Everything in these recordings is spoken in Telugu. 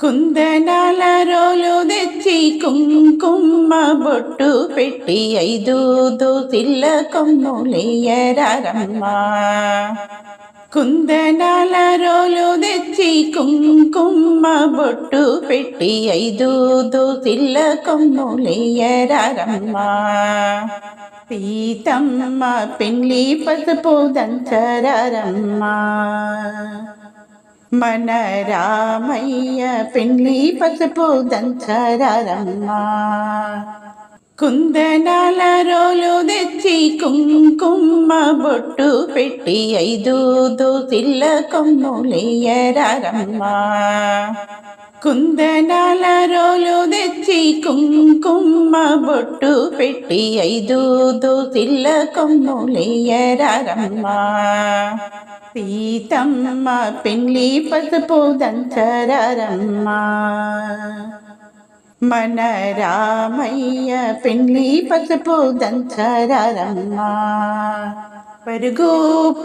కుందనాల రోలు తెచ్చి కుంకుమ బొట్టు పెట్టి ఐదు దోసిల్ల కొమ్ములేయరమ్మా కుందనాల రోలు తెచ్చి కుంకుమ బొట్టు పెట్టి ఐదు దోసిల్ల కొమ్ములేయరమ్మా సీతమ్మ పెళ్ళి పసుపు దంచరమ్మా మన రామయ్య పెళ్ళి పసుపు దంచరమ్మా కుందనాల రోలు తెచ్చి కుంకుమ బొట్టు పెట్టి ఐదు దోసిల్ల కొమ్ములేయరమ్మా కుందనాల రోలు తెచ్చి కుంకుమ బొట్టు పెట్టి ఐదు దోసిల్ల కొమ్ములేయరమ్మా సీతమ్మ పెళ్ళి పసుపు దంచరమ్మ మన రామయ్య పెళ్ళి పసుపు దంచరమ్మ పరుగు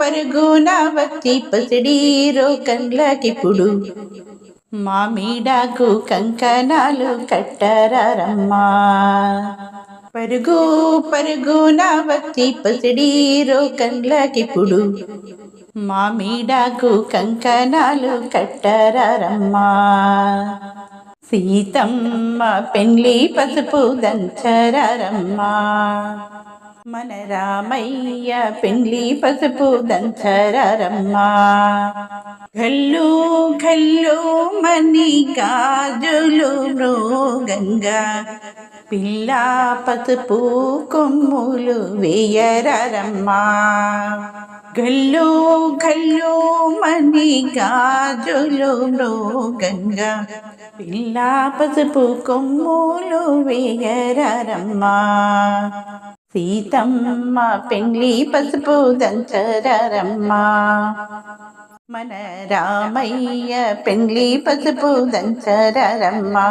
పరుగు నా వచ్చి పసిడీరో కండ్లకిప్పుడు మామిడాకు కంకణాలు కట్టరమ్మా. పరుగు పరుగు నా వచ్చి పసిడీరో కండ్లకిప్పుడు మామిడాకు కంకణాలు కట్టరమ్మా సీతమ్మ పెళ్ళి పసుపు దంచరమ్మా మన రామయ్య పెళ్ళి పసుపు దంచరమ్మా గల్లు గల్లు మణి గాజులు మృగంగా పిల్ల పసుపు కొమ్ములు వేయరమ్మా గల్లు గల్లు మణి గాజులు మృగంగా. పిల్ల పసుపు కొమ్ములు వేయరమ్మా సీతమ్మ పెళ్ళి పసుపు దంచరమ్మా మన రామయ్య పెళ్ళి పసుపు దంచరమ్మా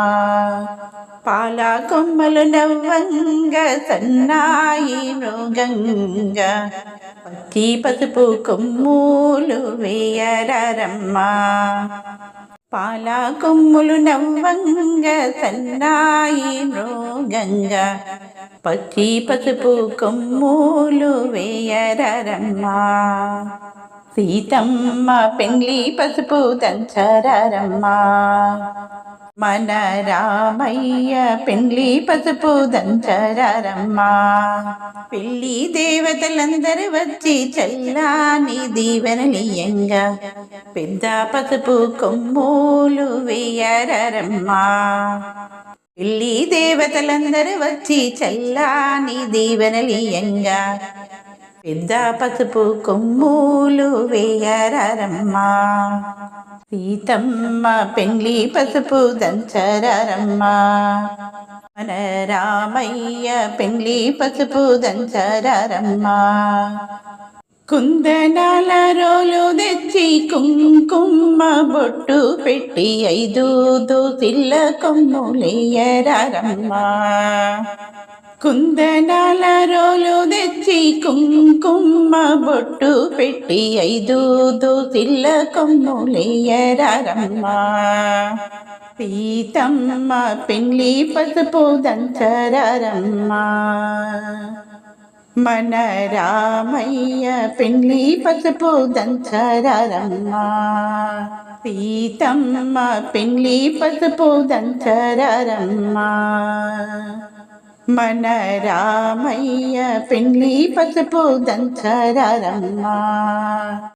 పాల కొమ్మలు నవ్వంగ సన్నాయి మృగంగ పచ్చి పసుపు కొమ్ములు వేయరమ్మా పాల కొమ్ములు నవ్వంగ సన్నాయి మృగంగ పచ్చి పసుపు కొమ్ములు వేయరమ్మా సీతమ్మ పెండ్లి పసుపు దంచరమ్మ మన రామయ్య పెండ్లి పసుపు దంచరమ్మ పెళ్ళి దేవతలందరూ వచ్చి చల్లాని దీవెనలియంగా పెద్ద పసుపు కొమ్ములు వేయరమ్మా పెళ్ళి దేవతలందరూ వచ్చి చల్లాని దీవెనలియంగా పెద్ద పసుపు కొమ్ములు వేయరమ్మా సీతమ్మ పెళ్ళి పసుపు దంచరమ్మా మన రామయ్య పెళ్ళి పసుపు దంచరమ్మా కుందనాల రోలు తెచ్చి కుంకుమ బొట్టు పెట్టి ఐదు దోసిల్ల కొమ్ములేయరమ్మా కుందనాల రోలు తెచ్చి కుంకుమ బొట్టు పెట్టి ఐదు దోసిల్ల కొమ్ములేయరమ్మా పీతమ్మ పెళ్ళి పసుపు దంచరమ్మ మన రామయ్య పెళ్ళి పసుపు దంచరమ్మ పీతమ్మ పెళ్ళి పసుపు దంచరమ్మ మన రామయ్య పెళ్ళి పసుపు దంచరమ్మా